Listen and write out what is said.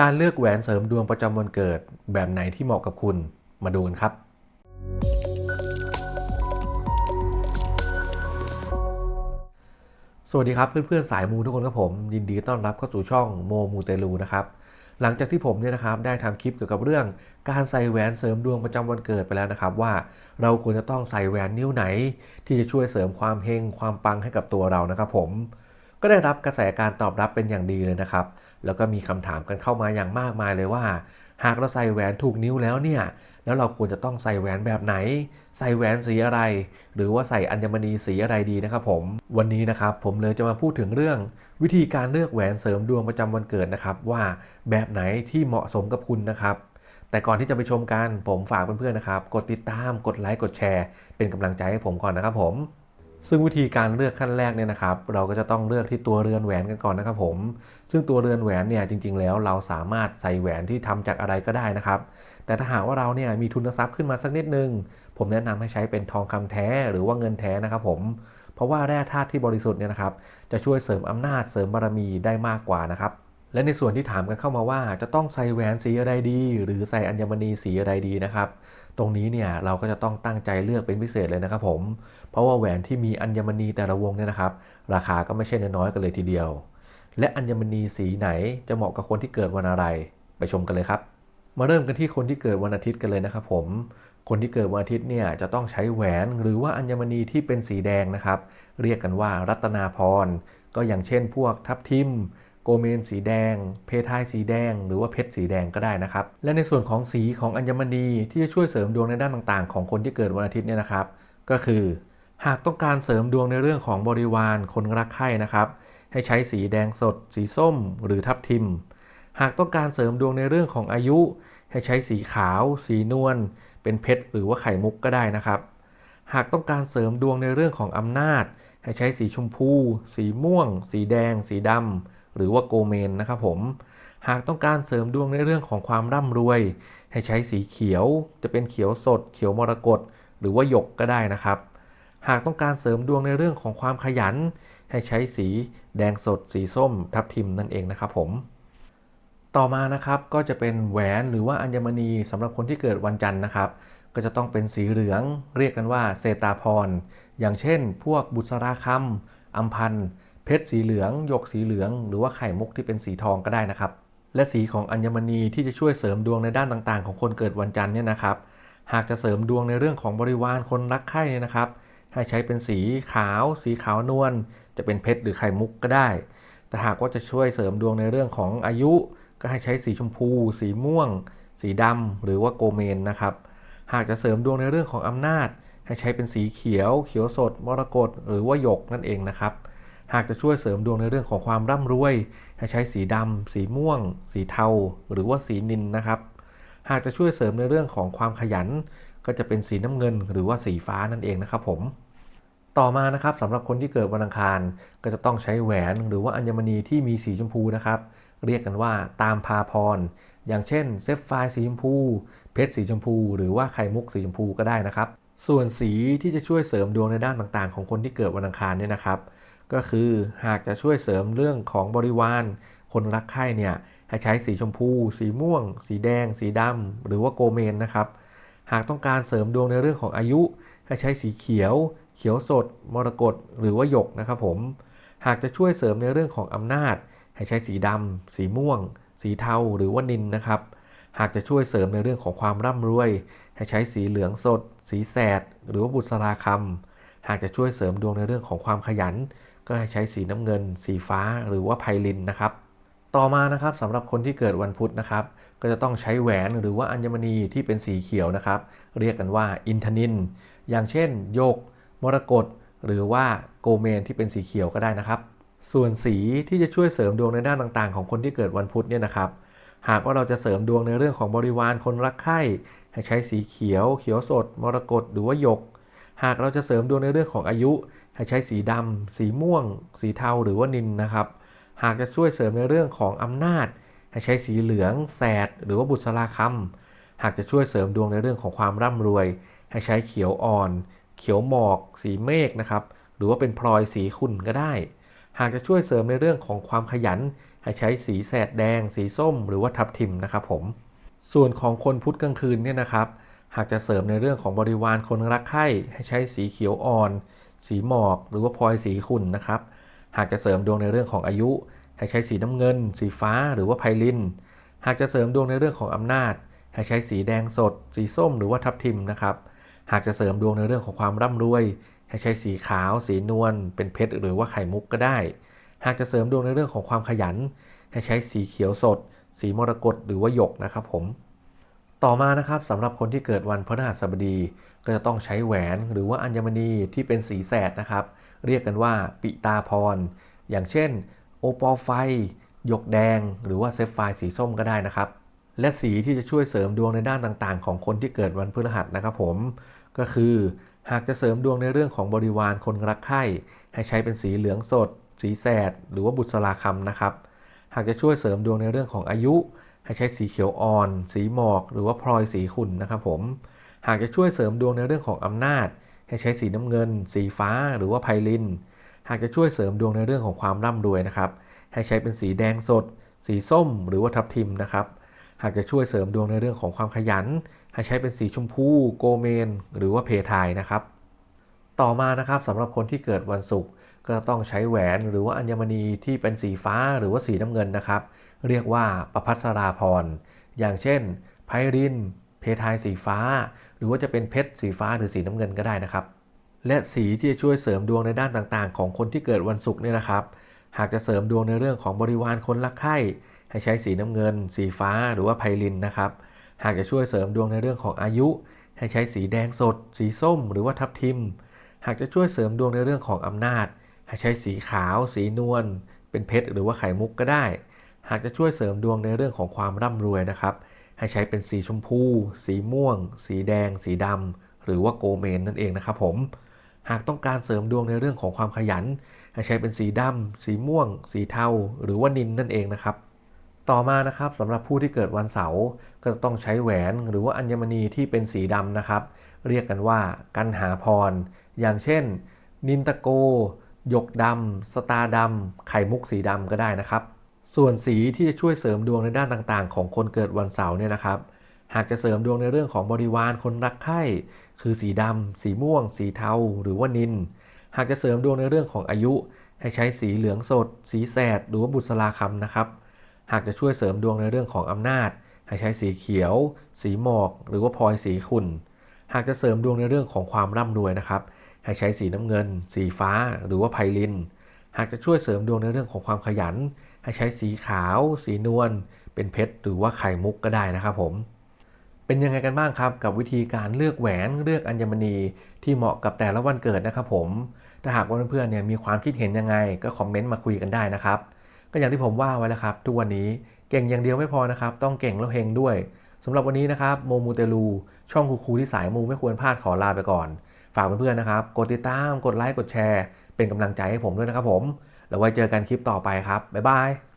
การเลือกแหวนเสริมดวงประจำวันเกิดแบบไหนที่เหมาะกับคุณมาดูกันครับ สวัสดีครับเพื่อนๆสายมูทุกคนครับผม ยินดีต้อนรับเข้าสู่ช่องโมมูเตลูนะครับหลังจากที่ผมเนี่ยนะครับได้ทำคลิปเกี่ยวกับเรื่องการใส่แหวนเสริมดวงประจำวันเกิดไปแล้วนะครับว่าเราควรจะต้องใส่แหวนนิ้วไหน ที่จะช่วยเสริมความเฮงความปังให้กับตัวเรานะครับผม ก็ได้รับกระแสการตอบรับเป็นอย่างดีเลยนะครับ แล้วก็มีคำถามกันเข้ามาอย่างมากมายเลยว่า หากเราใส่แหวนถูกนิ้วแล้วเนี่ย แล้วเราควรจะต้องใส่แหวนแบบไหน ใส่แหวนสีอะไร หรือว่าใส่อัญมณีสีอะไรดีนะครับผม วันนี้นะครับผมเลยจะมาพูดถึงเรื่อง วิธีการเลือกแหวนเสริมดวงประจำวันเกิดนะครับ ว่าแบบไหนที่เหมาะสมกับคุณนะครับแต่ก่อนที่จะไปชมกันผมฝากเพื่อนๆนะครับ กดติดตาม กดไลค์ กดแชร์ เป็นกำลังใจให้ผมก่อนนะครับผม ซึ่งวิธีการเลือกขั้นแรกเนี่ยนะครับ เราก็จะต้องเลือกที่ตัวเรือนแหวนกันก่อนนะครับผม ซึ่งตัวเรือนแหวนเนี่ยจริง ๆ แล้วเราสามารถใส่แหวนที่ทำจากอะไรก็ได้นะครับ แต่ถ้าหากว่าเราเนี่ยมีทุนทรัพย์ขึ้นมาสักนิดนึง ผมแนะนำให้ใช้เป็นทองคำแท้หรือว่าเงินแท้นะครับผม เพราะว่าแร่ธาตุที่บริสุทธิ์เนี่ยนะครับ จะช่วยเสริมอำนาจเสริมบารมีได้มากกว่านะครับและในส่วนที่ถามกันเข้ามาว่าจะต้องใส่แหวนสีอะไรดี หรือใส่อัญมณีสีอะไรดีนะครับ ตรงนี้เนี่ยเราก็จะต้องตั้งใจเลือกเป็นพิเศษเลยนะครับผม เพราะว่าแหวนที่มีอัญมณีแต่ละวงเนี่ยนะครับ ราคาก็ไม่ใช่น้อยกันเลยทีเดียว และอัญมณีสีไหนจะเหมาะกับคนที่เกิดวันอะไร ไปชมกันเลยครับ มาเริ่มกันที่คนที่เกิดวันอาทิตย์กันเลยนะครับผม คนที่เกิดวันอาทิตย์เนี่ยจะต้องใช้แหวนหรือว่าอัญมณีที่เป็นสีแดงนะครับ เรียกกันว่ารัตนาพร ก็อย่างเช่น พวกทับทิม โกเมนสีแดง เพทายสีแดง หรือว่าเพชรสีแดงก็ได้นะครับ และในส่วนของสีของอัญมณีที่จะช่วยเสริมดวงในด้านต่างๆ ของคนที่เกิดวันอาทิตย์เนี่ยนะครับ ก็คือ หากต้องการเสริมดวงในเรื่องของบริวารคนรักใคร่นะครับ ให้ใช้สีแดงสด สีส้ม หรือทับทิม หากต้องการเสริมดวงในเรื่องของอายุ ให้ใช้สีขาว สีนวลเป็นเพชรหรือว่าไข่มุกก็ได้นะครับ หากต้องการเสริมดวงในเรื่องของอำนาจ ให้ใช้สีชมพู สีม่วง สีแดง สีดำ หรือว่าโกเมนนะครับผม หากต้องการเสริมดวงในเรื่องของความร่ำรวย ให้ใช้สีเขียว จะเป็นเขียวสด เขียวมรกตหรือว่าหยกก็ได้นะครับ หากต้องการเสริมดวงในเรื่องของความขยัน ให้ใช้สีแดงสด สีส้ม ทับทิมนั่นเองนะครับผมต่อมานะครับก็จะเป็นแหวนหรือว่าอัญมณีสำหรับคนที่เกิดวันจันทร์นะครับ ก็จะต้องเป็นสีเหลือง เรียกกันว่าเซตาพร อย่างเช่น พวกบุษราคำอัมพันธ์ เพชรสีเหลือง หยกสีเหลือง หรือว่าไข่มุกที่เป็นสีทองก็ได้นะครับ และสีของอัญมณีที่จะช่วยเสริมดวงในด้านต่างๆ ของคนเกิดวันจันทร์เนี่ยนะครับ หากจะเสริมดวงในเรื่องของบริวารคนรักใคร่เนี่ยนะครับ ให้ใช้เป็นสีขาว สีขาวนวล จะเป็นเพชรหรือไข่มุกก็ได้ แต่หากว่าจะช่วยเสริมดวงในเรื่องของอายุ ก็ให้ใช้สีชมพู สีม่วง สีดำหรือว่าโกเมนนะครับ หากจะเสริมดวงในเรื่องของอำนาจ ให้ใช้เป็นสีเขียว เขียวสด มรกต หรือว่าหยกนั่นเองนะครับ หากจะช่วยเสริมดวงในเรื่องของความร่ำรวย ให้ใช้สีดำ สีม่วง สีเทา หรือว่าสีนินนะครับ หากจะช่วยเสริมในเรื่องของความขยัน ก็จะเป็นสีน้ำเงิน หรือว่าสีฟ้านั่นเองนะครับผม ต่อมานะครับสำหรับคนที่เกิดวันอังคาร ก็จะต้องใช้แหวนหรือว่าอัญมณีที่มีสีชมพูนะครับ เรียกกันว่าตามพาพร อย่างเช่นเซฟไฟสีชมพู เพชรสีชมพู หรือว่าไข่มุกสีชมพูก็ได้นะครับ ส่วนสีที่จะช่วยเสริมดวงในด้านต่างๆ ของคนที่เกิดวันอังคารเนี่ยนะครับ ก็คือหากจะช่วยเสริมเรื่องของบริวาร คนรักใคร่เนี่ยให้ใช้สีชมพู สีม่วง สีแดง สีดำหรือว่าโกเมนนะครับ หากต้องการเสริมดวงในเรื่องของอายุ ให้ใช้สีเขียว เขียวสด มรกตหรือว่าหยกนะครับผม หากจะช่วยเสริมในเรื่องของอำนาจ ให้ใช้สีดำสีม่วง สีเทาหรือว่านินนะครับ หากจะช่วยเสริมในเรื่องของความร่ำรวย ให้ใช้สีเหลืองสด สีแสด หรือว่าบุษราคำหากจะช่วยเสริมดวงในเรื่องของความขยัน ก็ให้ใช้สีน้ำเงิน สีฟ้าหรือว่าไพลินนะครับต่อมานะครับสำหรับคนที่เกิดวันพุธนะครับ ก็จะต้องใช้แหวนหรือว่าอัญมณีที่เป็นสีเขียวนะครับ เรียกกันว่าอินทนิน อย่างเช่นโยก มรกตหรือว่าโกเมนที่เป็นสีเขียวก็ได้นะครับ ส่วนสีที่จะช่วยเสริมดวงในด้านต่างๆ ของคนที่เกิดวันพุธเนี่ยนะครับ หากว่าเราจะเสริมดวงในเรื่องของบริวารคนรักใคร่ให้ใช้สีเขียว เขียวสด มรกตหรือว่าหยก หากเราจะเสริมดวงในเรื่องของอายุ ให้ใช้สีดำ สีม่วง สีเทาหรือว่านินนะครับ หากจะช่วยเสริมในเรื่องของอำนาจ ให้ใช้สีเหลืองแสด หรือว่าบุษราคำหากจะช่วยเสริมดวงในเรื่องของความร่ำรวย ให้ใช้เขียวอ่อน เขียวหมอก สีเมฆนะครับ หรือว่าเป็นพลอยสีขุ่นก็ได้ หากจะช่วยเสริมในเรื่องของความขยัน ให้ใช้สีแสดแดง สีส้ม หรือว่าทับทิมนะครับผม ส่วนของคนพุธกลางคืนเนี่ยนะครับ หากจะเสริมในเรื่องของบริวารคนรักใคร่ให้ใช้สีเขียวอ่อน สีหมอก หรือว่าพลอยสีขุ่นนะครับ หากจะเสริมดวงในเรื่องของอายุ ให้ใช้สีน้ำเงิน สีฟ้าหรือว่าไพลิน หากจะเสริมดวงในเรื่องของอำนาจ ให้ใช้สีแดงสด สีส้มหรือว่าทับทิมนะครับ หากจะเสริมดวงในเรื่องของความร่ำรวย ให้ใช้สีขาว สีนวล เป็นเพชรหรือว่าไข่มุกก็ได้ หากจะเสริมดวงในเรื่องของความขยัน ให้ใช้สีเขียวสด สีมรกตหรือว่าหยกนะครับผม ต่อมานะครับสำหรับคนที่เกิดวันพฤหัสบดี ก็จะต้องใช้แหวนหรือว่าอัญมณีที่เป็นสีแสดนะครับ เรียกกันว่าปิตาพร อย่างเช่น โอปอลไฟหยกแดง หรือว่าเซฟไฟสีส้มก็ได้นะครับ และสีที่จะช่วยเสริมดวงในด้านต่างๆ ของคนที่เกิดวันพฤหัสนะครับผมก็คือหากจะเสริมดวงในเรื่องของบริวารคนรักใคร่ให้ใช้เป็นสีเหลืองสด สีแสด หรือว่าบุษราคำนะครับ หากจะช่วยเสริมดวงในเรื่องของอายุ ให้ใช้สีเขียวอ่อน สีหมอก หรือว่าพลอยสีขุ่นนะครับผม หากจะช่วยเสริมดวงในเรื่องของอำนาจ ให้ใช้สีน้ำเงิน สีฟ้า หรือว่าไพลิน หากจะช่วยเสริมดวงในเรื่องของความร่ำรวยนะครับ ให้ใช้เป็นสีแดงสด สีส้ม หรือว่าทับทิมนะครับ หากจะช่วยเสริมดวงในเรื่องของความขยัน ให้ใช้เป็นสีชมพู โกเมน หรือว่าเพทายนะครับ ต่อมานะครับสำหรับคนที่เกิดวันศุกร์ก็ต้องใช้แหวนหรือว่าอัญมณีที่เป็นสีฟ้าหรือว่าสีน้ำเงินนะครับ เรียกว่าประพัสราพร อย่างเช่น ไพริน เพทายสีฟ้า หรือว่าจะเป็นเพชรสีฟ้าหรือสีน้ำเงินก็ได้นะครับ และสีที่จะช่วยเสริมดวงในด้านต่างๆ ของคนที่เกิดวันศุกร์เนี่ยนะครับ หากจะเสริมดวงในเรื่องของบริวารคนรักใคร่ให้ใช้สีน้ำเงิน สีฟ้าหรือว่าไพลินนะครับ หากจะช่วยเสริมดวงในเรื่องของอายุ ให้ใช้สีแดงสด สีส้ม หรือว่าทับทิม หากจะช่วยเสริมดวงในเรื่องของอำนาจ ให้ใช้สีขาว สีนวล เป็นเพชรหรือว่าไข่มุกก็ได้ หากจะช่วยเสริมดวงในเรื่องของความร่ำรวยนะครับ ให้ใช้เป็นสีชมพู สีม่วง สีแดง สีดำหรือว่าโกเมนนั่นเองนะครับผมหากต้องการเสริมดวงในเรื่องของความขยัน ให้ใช้เป็นสีดำสีม่วง สีเทาหรือว่านินนั่นเองนะครับ ต่อมานะครับสำหรับผู้ที่เกิดวันเสาร์ก็จะต้องใช้แหวนหรือว่าอัญมณีที่เป็นสีดำนะครับ เรียกกันว่ากันหาพร อย่างเช่น นินตะโกหยกดำสตาร์ดำไข่มุกสีดำก็ได้นะครับ ส่วนสีที่จะช่วยเสริมดวงในด้านต่างๆ ของคนเกิดวันเสาร์เนี่ยนะครับ หากจะเสริมดวงในเรื่องของบริวารคนรักใคร่คือสีดำ สีม่วง สีเทา หรือว่านิน หากจะเสริมดวงในเรื่องของอายุ ให้ใช้สีเหลืองสด สีแสด หรือว่าบุษราคำนะครับ หากจะช่วยเสริมดวงในเรื่องของอำนาจ ให้ใช้สีเขียว สีหมอก หรือว่าพลอยสีขุ่น หากจะเสริมดวงในเรื่องของความร่ำรวยนะครับ ให้ใช้สีน้ำเงิน สีฟ้า หรือว่าไพลิน หากจะช่วยเสริมดวงในเรื่องของความขยัน ให้ใช้สีขาว สีนวล เป็นเพชรหรือว่าไข่มุกก็ได้นะครับผม เป็นยังไงกันบ้างครับ กับวิธีการเลือกแหวนเลือกอัญมณีที่เหมาะกับแต่ละวันเกิดนะครับผม ถ้าหากว่าเพื่อนๆเนี่ยมีความคิดเห็นยังไงก็คอมเมนต์มาคุยกันได้นะครับ ก็อย่างที่ผมว่าไว้แล้วครับ ทุกวันนี้เก่งอย่างเดียวไม่พอนะครับ ต้องเก่งแล้วเฮงด้วยสำหรับวันนี้นะครับโมมูเตลู ช่องครูที่สายมูไม่ควรพลาดขอลาไปก่อน ฝากเพื่อนๆนะครับ กดติดตาม กดไลค์ กดแชร์ เป็นกำลังใจให้ผมด้วยนะครับผม แล้วไว้เจอกันคลิปต่อไปครับ บ๊ายบาย